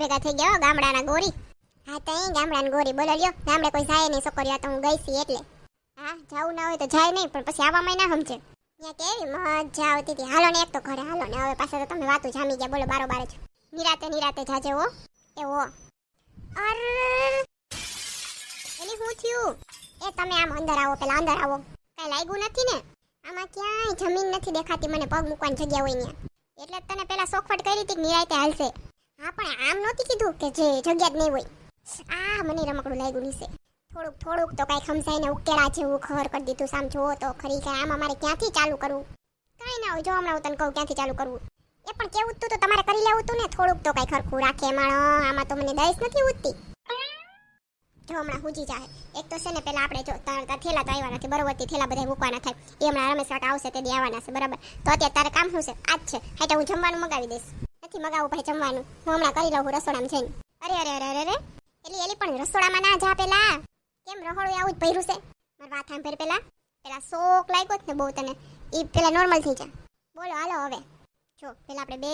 ભેગા થઈ ગયા ગામડાના ગોરી. હા, તો અહીં ગામડાના ગોરી બોલો લ્યો ગામડે કોઈ જાય નહીં છોકરીઓ તો હું ગઈ છી એટલે. હા, જવું ના હોય તો જાય નહીં, પણ પછી આવવામાં ના સમજે. ત્યાં કેવી મજા આવતી હતી. હાલો ને, એક તો ઘરે હાલો ને, હવે પાછા તો તમે વાતું જામી ગયા. બોલો, બારોબાર જ. નિરાતે નિરાતે જાજે હો. એવો અર એની શું થયું? એ તમે આમ અંદર આવો, પેલા અંદર આવો. કઈ લાગ્યું નથી ને? આમાં ક્યાંય જમીન નથી દેખાતી, મને પગ મૂકવાની જગ્યા હોય ત્યાં એટલે તને પેલા સોખવટ કરી હતી કે નિરાતે હાલશે. હા, પણ આમ નહોતી કીધું કે જે જગ્યા જ નહીં હોય. આ મને રમકડું લાગ્યું નીચે. થોડુંક થોડુંક તો કાંઈ ખમસાઈને ઉકેળા જેવું ખબર કરી દીધું સામ. જો તો ખરી કે આમ અમારે ક્યાંથી ચાલુ કરવું? કાંઈ ના હોય, જો હમણાં હું તને કહું ક્યાંથી ચાલુ કરવું. એ પણ કેવું જ તું તમારે કરી લેવું તું ને. થોડુંક તો કાંઈ ખરખું રાખે માણ આમાં તો મને દઈશ નથી ઉઠતી જો હમણાં હુજી જાય એક તો છે ને, પેલા આપણે જો થેલા તો આવ્યા નથી બરોબર થેલા બધા મૂકવાના થાય. એ હમણાં રમેશ આવશે, તે આવવાના છે, બરાબર? તો અત્યારે તારે કામ શું છે? આજ છે. હાઈટા હું જમવાનું મગાવી દઈશ. નથી મગાવું ભાઈ જમવાનું. હું હમણાં કરી લઉં રસોડામાં જઈને. અરે અરે અરે અરે એલી એલી પણ રસોડામાં ના જા પેલા. કેમ રહોડું આવું જ ભર્યું છે? મારી વાત સાંભળ પેલા. પેલા શોક લાગ્યો જ ને બહુ તને. એ પેલા નોર્મલ થઈ જા. બોલો, હાલો હવે. જો, પેલા આપણે બે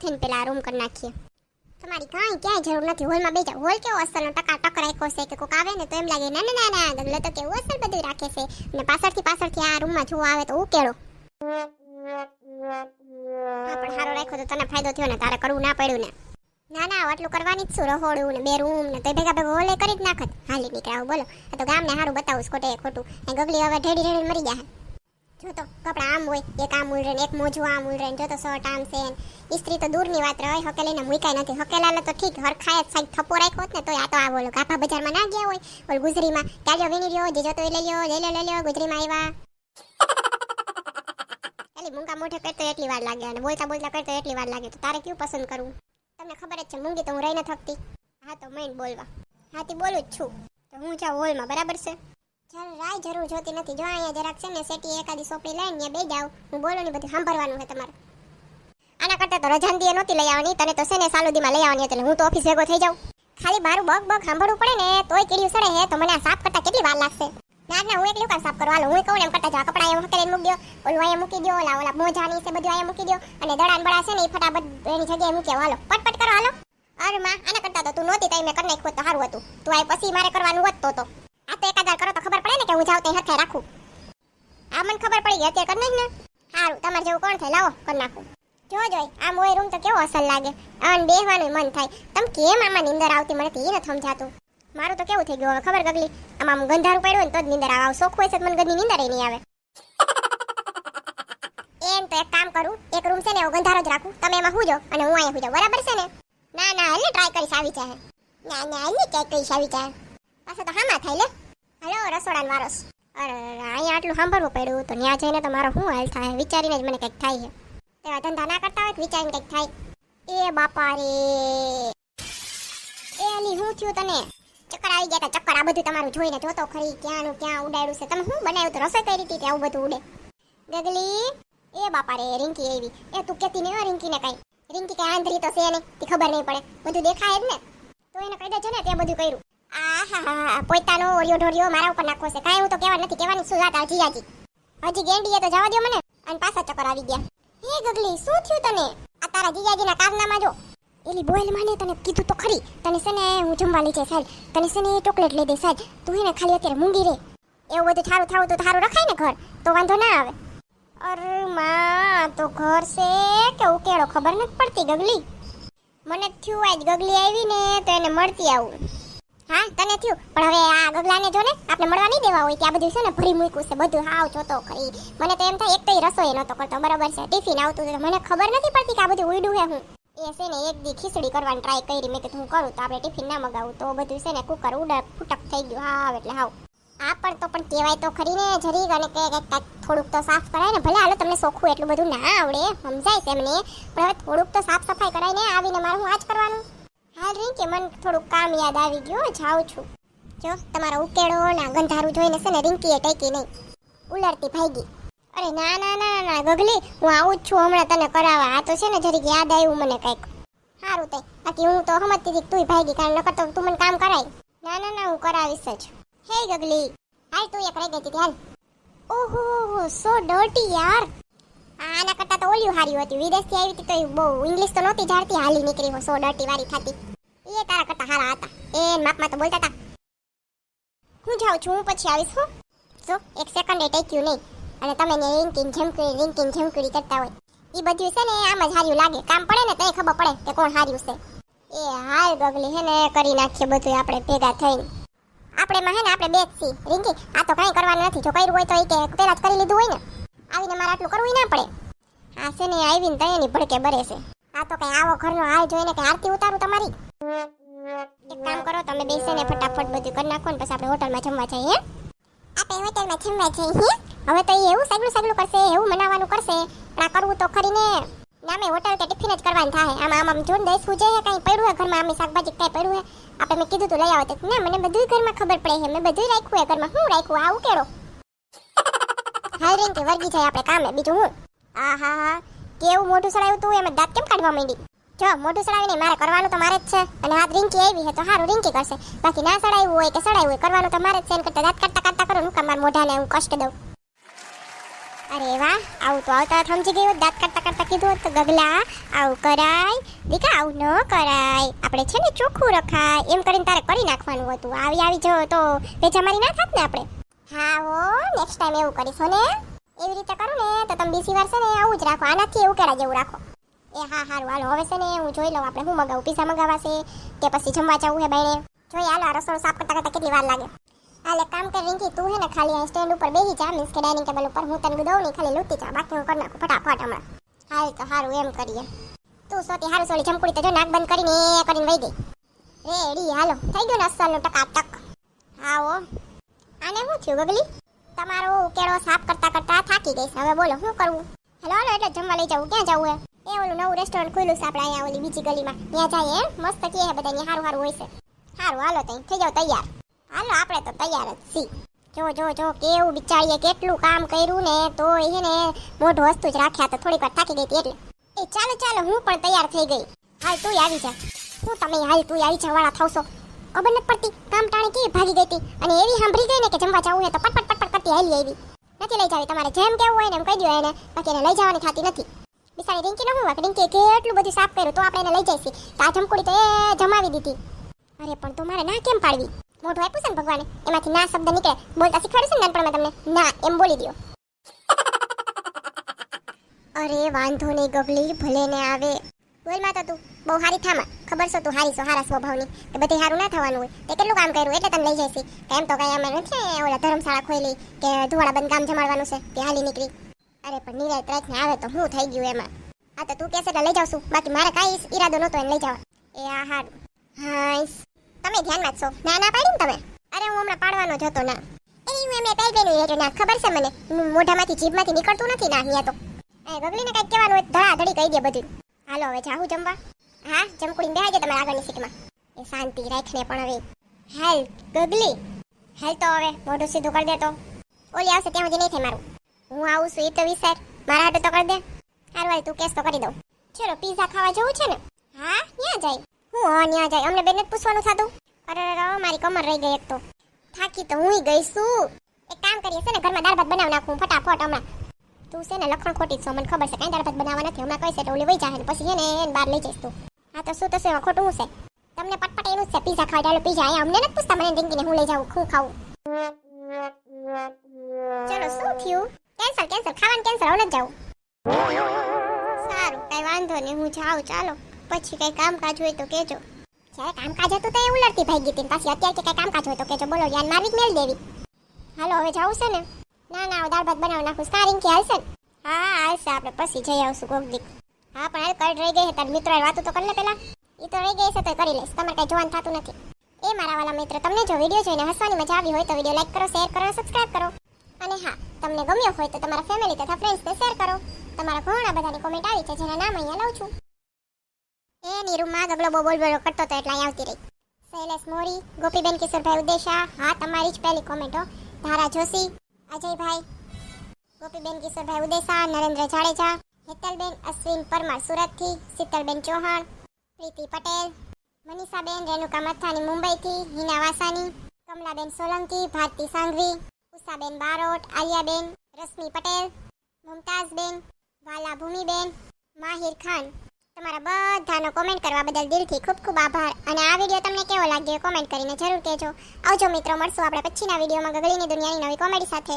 થઈને પેલા રૂમ કરી નાખીએ. તમારી કાંઈ ક્યાંય જરૂર નથી. હોલમાં બે જાઓ. હોલ કેવો અસલનો ટકા ટક રાખ્યો છે કે કોક આવે ને તો એમ લાગે, ના ના ના ગગલો તો કેવું અસલ બધું રાખે છે? અને પાછળથી પાછળથી આ રૂમમાં જોવા આવે તો ઉકેળો. હા. પણ સારો રાખ્યો તો તને ફાયદો થયો ને, તારે કરવું ના પડ્યું ને. ના ના આટલું કરવાની જ શું રહોડું ને બે રૂમ ને તો ભેગા ભેગા ઓલે કરી જ નાખત. હાલી નીકળાવ બોલો. આ તો ગામને સારું બતાવું ખોટે ખોટું. એ ગગલી હવે ઢેડી ઢેડી મરી ગયા જો તો, કપડાં આમ હોય, એક આમ ઉલરે એક મોજું આમ ઉલરે જો તો શર્ટ આમ છે ઇસ્ત્રી તો દૂરની વાત રહે હકેલીને મૂકાય નથી. હકેલાલે તો ઠીક હરખાય જ સાઈડ થપ્પો રાખ્યો ને તો આ તો આ બોલો. કાપા બજારમાં ના ગયા હોય. ઓલ ગુજરીમાં જો વીણી રહ્યો જે જોતો એ લઈ લ્યો લઈ લ્યો લઈ લ્યો, ગુજરીમાં આવ્યા એલી મૂંગા મોઢે કરતો એટલી વાર લાગે અને બોલતા બોલતા કરતો એટલી વાર લાગે, તો તારે કયું પસંદ કરવું? તમને ખબર જ છે, મૂંગી તો હું રહી થકતી હા, તો મેં બોલવા. હાથી બોલું જ છું. તો હું જાઉં હોલમાં, બરાબર છે? ચાલ રાય જરૂર જોતી નથી, જો અહીંયા જરાક છે ને સેટી એકાદી સોપડી લઈને બે જાવ હું બોલું ને બધું સાંભળવાનું છે તમારે. આના કરતા તો રજાન દીએ નહોતી લઈ આવવાની, તને તો છે ને સાલુદીમાં લઈ આવવાની એટલે હું તો ઓફિસ ભેગો થઈ જાઉં. ખાલી મારું બગ બગ સાંભળવું પડે ને, તોય કીડ્યું સડે હે, તો મને આ સાફ કરતા કેટલી વાર લાગશે? ના હું એકલું કામ સાફ હાલો, હું કહું એમ કરતા જાવ કપડા એમ હકેલીને મૂકી દો. ઓલું અહીંયા મૂકી દો, ઓલા ઓલા મોજાની છે, બધું અહીંયા મૂકી દો. અને દડાન બડા છે ને એ ફટાફટ એની જગ્યાએ મૂકી હાલો, પટપટ કરો, હાલો. અરે માં, આના કરતા તો તું નહોતી તઈ મેં કરી નાખ્યું તો સારું હતું. તું આ પછી મારે કરવાનું હોત તો આ તો એકાદ વાર કરો તો ખબર પડે ને કે હું જાઉં તો હરખાઈ રાખું. આ મને ખબર પડી ગઈ, અત્યારે કરી ને. સારું તમારે જેવું કોણ થાય, લાવો, કરી નાખું. જો જોઈ આ મોય રૂમ તો કેવો અસલ લાગે. અને બેહવાનું મન થાય. તમે કેમ આમાં નીંદર આવતી મને તે નથી સમજાતું. મારું તો કેવું થઈ ગયું હવે ખબર ગગલી? આમાં આમ ગંધારું પડ્યું ને તો જ નીંદર આવે. સોખ હોય છે મને ગંદી નીંદર નહીં આવે. એમ તો એક કામ કરું એક રૂમ છે ને એવો ગંધારો જ રાખું. તમે એમાં હુજો અને હું અહીંયા હુજો બરાબર છે ને? ના ના હાલ ટ્રાય કરીશ આવી જાય ના ના હાલ ટ્રાય કરીશ આવી જાય પાછા તો હામાં થાય લે. હાલો રસોડાનો વારસ અરે અહીંયા આટલું સાંભળવું પડ્યું. તો ત્યાં જઈને તો મારો શું હાલ થાય? વિચારીને જ મને કંઈક થાય છે. તેવા ધંધા ના કરતા હોય વિચારીને કંઈક થાય. એ બાપા રે. એ અલી શું થયું તને? ચક્કર આવી ગયા હતા ચક્કર આ બધું તમારું જોઈને જોતો ખરી. ક્યાંનું ક્યાં ઉડાડ્યું છે? તમે શું બનાવ્યું તો રસોઈ કરી હતી આવું બધું ઉડે. ગગલી, એ બાપા રે રિંકી એવી એ તું કેતી હો રિંકીને કઈ. રિંકી કઈ આંધળી તો છે નહીં. તે ખબર નહીં પડે. બધું દેખાય જ ને તો એને કહી દેજો ને તે બધું કર્યું. આહાહા, પોતાનો ઓરિયો ઢોરિયો મારા ઉપર નાખો છે. કાંઈ હું તો કહેવા નથી. કહેવાની શું વાત હજી હજી હજી ગેંડીએ તો જવા દો મને. અને પાછા ચક્કર આવી ગયા. હે ગગલી, શું થયું તને? આ તારા જીજાજીના કારનામાં જો. એલી બોયલ માને તને કીધું તો ખરી. તને છે ને હું જમવા લઈ સાહેબ. તને છે ને ચોકલેટ લઈ દે સાહેબ. તું હે ને ખાલી અત્યારે મૂંગી રે. એવું બધું થારું થાવું તો થારું રખાય ને ઘર? તો વાંધો ના આવે. અરે માં, તો ઘર છે કે ઉકેળો ખબર નથી પડતી ગગલી. મને થયું આજ ગગલી આવી ને તો એને મળતી આવું. હા, તને થયું? પણ હવે આ ગગલાને જો ને આપણે મળવા નહીં દેવા હોય ત્યાં બધું છે ને ભરી મૂક્યું છે, બધું હાવ જોતો ખરી. મને તો એમ થાય, એક તો રસોઈ નહોતો કરતો. બરાબર છે. ટિફિન આવતું મને ખબર નથી પડતી કે આ બધું ઉડ્યું હે હું. એ ને એક દી ખીચડી કરવાની ટ્રાય કરી. મેં કીધું, હું કરું? તો આપણે ટિફિન ના મગાવું. તો બધું છે ને કુકર ઉડક ફૂટક થઈ ગયું. હાવ એટલે હાવ. આ પણ તો પણ કહેવાય તો ખરી ને, જરીક અને કે થોડુંક તો સાફ કરાય ને. ભલે હાલો તમને સોખું એટલું બધું ના આવડે, સમજાય છે એમને. પણ હવે થોડુંક તો સાફ સફાઈ કરાય ને આવીને મારે હું આજ કરવાનું? હાલ રીંગ કે મને થોડુંક કામ યાદ આવી ગયું જાઉં છું. જો, તમારો ઉકેળો ના ગંધારું જોઈને છે ને રિંકીએ ટેકી નહીં. ઉલરતી ભાગી અરે, ના ના ના ના ગગલી, હું આવું જ છું હમણાં તને કરાવવા. આ તો છે ને જરીક યાદ આવ્યું મને કંઈક. સારું તે બાકી હું તો સમજતી હતી તું ભાગી, કારણ નકર તો તું મને કામ કરાય. ના ના ના, હું કરાવીશ જ. હે, ગગલી, હાલ તું એક રહી ગઈ હતી હાલ ઓહો સો ડર્ટી યાર. આના કરતા તો ઓલ્યું હારી હતી. વિદેશથી આવી હતી તો બહુ. ઇંગ્લિશ તો નહોતી જાણતી, હાલી નીકળી હો સો ડર્ટી વાળી થતી. એ તારા કરતા હારા હતા. એ માપમાં તો બોલતા હતા. હું જાઉં છું, હું પછી આવીશ, હું. જો, એક સેકન્ડ એ ટેક્યું નહીં. અને તમે ને રિંકિંગ ઝમકડી રિંકિંગ ઝમકડી કરતા હોય. એ બધું છે ને આમ જ હાર્યું લાગે. કામ પડે ને તો ખબર પડે કે કોણ હાર્યું છે. એ હાલ ગગલી હે ને કરી નાખીએ બધું આપણે ભેગા થઈને. આપણે માં હે ને આપણે બે જ છીએ. રિંકી આ તો કાંઈ કરવાનું નથી. જો કર્યું હોય તો એ કે પહેલા જ કરી લીધું હોય ને. આવીને મારે આટલું કરવું ના પડે. આ છે ને આવીને તૈયારી ભડકે બરે છે. આ તો કઈ આવો ઘરનો હાલ જોઈને કઈ આરતી ઉતારું તમારી. એક કામ કરો, તમે બેસીને ફટાફટ બધું કરી નાખો ને પછી આપણે હોટલમાં જમવા જઈએ? આપણે હોટલમાં જમવા જઈએ હે? હવે તો એવું સગલું સગલું કરશે, એવું મનાવવાનું કરશે. પણ આ કરવું તો ખરી ને. હોટલ કે ટિફિન જ કરવાનું થાય. આમાં આમ આમ જોન દઈશ હું છે કઈ પડ્યું હે ઘરમાં, આમે શાકભાજી કઈ પડ્યું હે આપણે મેં કીધું તું લઈ આવો તો. મને બધું ઘરમાં ખબર પડે છે. મેં બધું રાખ્યું હે ઘરમાં. હું રાખ્યું? આ ઉકેડો હાલ રીંગ કે વર્ગી જાય આપણે કામે. બીજું હું? આ હા હા કેવું મોઢું સડાયું તું? એમ દાંત કેમ કાઢવા માંડી? જો, મોઢું સડાવીને મારે કરવાનું તો મારે જ છે. અને આ રિંકી આવી છે તો સારું રિંકી કરશે. બાકી ના સડાવ્યું હોય કે સડાવ્યું હોય, કરવાનું તો મારે જ છે. એમ કરતા દાંત કાઢતા કાઢતા કરો હું કામ મારા મોઢાને હું કષ્ટ દઉં. અરે વાહ, આવું તો આવતા સમજી ગયું દાંત કાઢતા કાઢતા કીધું હોત તો ગગલા, આવું કરાય. દીકા આવું ન કરાય. આપણે છે ને ચોખ્ખું રખાય. એમ કરીને તારે કરી નાખવાનું હતું. આવી આવી જો તો પેચા મારી ના થાત ને આપણે. હા હો નેક્સ્ટ ટાઈમ એવું કરીશું ને? એવી રીતે કરું ને તો તમે બીજી વાર છે ને આવું જ રાખો. આનાથી કેરા જેવું રાખો. એ હા, હારું. હાલો, હવે છે ને હું જોઈ લઉં આપણે શું મગાવું. પીઝા મગાવાશે કે પછી જમવા જવું હે બાઈને જોઈએ હાલો, આ રસોડું સાફ કરતા કરતા કેટલી વાર લાગે? હાલે કામ કર રિંકી, તું હે ને ખાલી આ સ્ટેન્ડ ઉપર બેસી જા મીન્સ કે ડાઇનિંગ ટેબલ ઉપર. હું તને દઉં નહીં ખાલી લૂંટી જા. બાકી હું કરી નાખું ફટાફટ હમણાં. હાલ તો હારું, એમ કરીએ. તું સોતી હારું સોલી ચમકુડી તો જો, નાક બંધ કરીને એ કરીને વહી ગઈ. રેડી, હાલો. થઈ ગયું ને અસલનું ટકાટક. હા ઓ આને શું થયું, ગગલી? તમારો ઉકેળો સાફ કરતા કરતા થાકી ગઈ છે હવે બોલો, શું કરવું? હેલો, હાલો, એટલે જમવા લઈ જવું ક્યાં જવું હે એ ઓલું નવું રેસ્ટોરન્ટ ખુલ્લું છે આપણે અહીંયા ઓલી બીજી ગલીમાં. ત્યાં જઈએ મસ્ત છે બધા સારું સારું હોય છે. સારું હાલો તઈ, થઈ જાવ તૈયાર. હાલો, આપણે તો તૈયાર જ સી જો જો જો, કેવું બિચારીએ કેટલું કામ કર્યું ને, તો એ ને મોઢું વસ્તુ જ રાખ્યા તો થોડીક વાર થાકી ગઈ એટલે. એ, ચાલો ચાલો, હું પણ તૈયાર થઈ ગઈ. હાલ તું આવી જા. હું તમે, હાલ તું આવી જા, વાળા થાવશો. ખબર નથી પડતી, કામ ટાણે કેવી ભાગી ગઈ હતી? અને એવી સાંભળી ગઈ ને કે જમવા જવું હોય તો પટપટ પટપટ કરતી હાલી આવી. નથી લઈ જાવી તમારે. જેમ કેવું હોય ને એમ કહી દો એને. બાકી એને લઈ જવાની થતી નથી. બિચારી રિંકી નો હું વાંક રિંકી કેટલું બધું સાફ કર્યું તો આપણે એને લઈ જઈશી. તો આ જમકુડી તો એ જમાવી દીધી. અરે પણ તું મારે ના કેમ પાડવી? મોઢું આપ્યું છે ને ભગવાને? એમાંથી ના શબ્દ નીકળે. બોલતા શીખવાડે છે ને નાનપણમાં તમને? ના એમ બોલી દો અરે વાંધો નહીં ગગલી ભલે ને આવે. બોલ માતા તો. બહુ હારી થામા. ખબર છે તું હારી છો હારા સ્વભાવની. તો બધે હારું ના થવાનું હોય. તે કેટલું કામ કર્યું? એટલે તમે લઈ જઈશી. એમ તો કઈ અમે નથી ઓલા ધર્મશાળા ખોલી કે ધુવાડા બંધ કામ જમાડવાનું છે તે હાલી નીકળી. અરે, પણ નિરાય ત્રાચ ને આવે તો હું થઈ ગયું એમાં. આ તો તું કહેશે એટલે લઈ જાઉં છું. બાકી મારે કાંઈ ઈરાદો નહોતો એને લઈ જવા. એ આ હારું. હાઈસ. તમે ધ્યાનમાં જ છો. ના ના પાડી ને તમે. અરે, હું હમણાં પાડવાનો જ હતો, ના. એ હું એમને પહેલ હેઠો ના, ખબર છે મને. મોઢામાંથી જીભમાંથી નીકળતું નથી, ના, અહીંયા તો. એ, ગગલીને કંઈક કહેવાનું હોય તો ધડા ધડી કહી દે બધું. હાલો, હવે જાઉં જમવા. હા, જમકુડીને બેહાઈ જાય આગળની સીટમાં. એ શાંતિ રાખને પણ હવે. હાલ, ગગલી. હાલ તો હવે, મોઢું સીધું કરી દે તો. ઓલી આવશે, ત્યાં સુધી નહીં થાય મારું. હું આવું છું એ તો વિચાર. મારા હાટું તો કરી દે. હારું હાલ તું કેસ તો કરી દઉં. ચલો પીઝા ખાવા જવું છે ને? હા ત્યાં જાય? હું હા ત્યાં જાય. અમને બેન પૂછવાનું થતું. અરે અરે, મારી કમર રહી ગઈ એક તો. થાકી તો હું ગઈ છું. એક કામ કરીએ છે ને ઘરમાં દાળ ભાત બનાવી નાખું ફટાફટ હમણાં. તું છે ને લખણ ખોટી છો. મને ખબર છે કાંઈ દાળ ભાત બનાવવા નથી. હમણાં કહી છે તો ઓલી વહી જાય પછી એને એને બહાર લઈ જઈશ તું. હા તો શું તો એમાં ખોટું હું છે? તમને પટપટ એનું છે. પીઝા ખાવા ચાલો પીઝા અહીંયા. અમને નથી પૂછતા મને રિંકીને હું લઈ જાઉં હું ખાવું ચલો શું થયું? કેન્સલ કેન્સલ, ખાવાનું કેન્સલ હવે જાવ સારું, કઈ વાંધો નહીં, હું જાઉં, ચાલો. પછી કઈ કામકાજ હોય તો કેજો જ્યારે કામકાજ હતું તો એ ઉલટતી ભાગી હતી પાછી અત્યારે કઈ કામકાજ હોય તો કેજો બોલો યાર મારી જ મેલ દેવી. હાલો, હવે જાવું છે ને? ના ના દાળ ભાત બનાવી નાખું. સારી કે હાલશે ને? હા, હાલશે, આપણે પછી જઈ આવશું કોક દીક હા, પણ હાલ કડ રહી ગઈ તાર મિત્રો વાતો તો કરી લે પેલા એ તો રહી ગઈ છે તો કરી લઈશ. તમારે કઈ જોવાનું થતું નથી. એ મારા વાલા મિત્ર, તમને જો વીડિયો જોઈને હસવાની મજા આવી હોય તો વીડિયો લાઈક કરો, શેર કરો સબસ્ક્રાઇબ કરો. અને હા, તમને ગમ્યો હોય તો તમારા ફેમિલી તથા ફ્રેન્ડ્સને શેર કરો. તમારા ઘણા બધાની કોમેન્ટ આવી છે, જેના નામ અહીંયા લઉં છું. એ નીરુમાં ગગલો બહુ બોલ બોલ કરતો તો એટલે અહીં આવતી રહી. શૈલેષ મોરી, ગોપીબેન કિશોરભાઈ ઉદેશા, હા, તમારી જ પહેલી કોમેન્ટો ધારા જોશી, અજયભાઈ, ગોપીબેન કિશોરભાઈ ઉદેશા, નરેન્દ્ર જાડેજા, હેતલબેન, અશ્વિન પરમાર સુરતથી, શીતલબેન ચૌહાણ, પ્રીતિ પટેલ, મનીષાબેન, રેણુકા મથાની મુંબઈથી, હિના વાસાની, કમલાબેન સોલંકી, ભારતી સાંઘવી ઉષાબેન બારોટ, આલિયાબેન, રશ્મિ પટેલ, મુમતાઝબેન વાલા ભૂમિબેન માહિર ખાન. તમારા બધાનો કોમેન્ટ કરવા બદલ દિલથી ખૂબ ખૂબ આભાર. અને આ વીડિયો તમને કેવો લાગ્યો કોમેન્ટ કરીને જરૂર કહેજો. આવજો મિત્રો, મળશું આપણે પછીના વિડીયોમાં ગગડીની દુનિયાની નવી કોમેડી સાથે.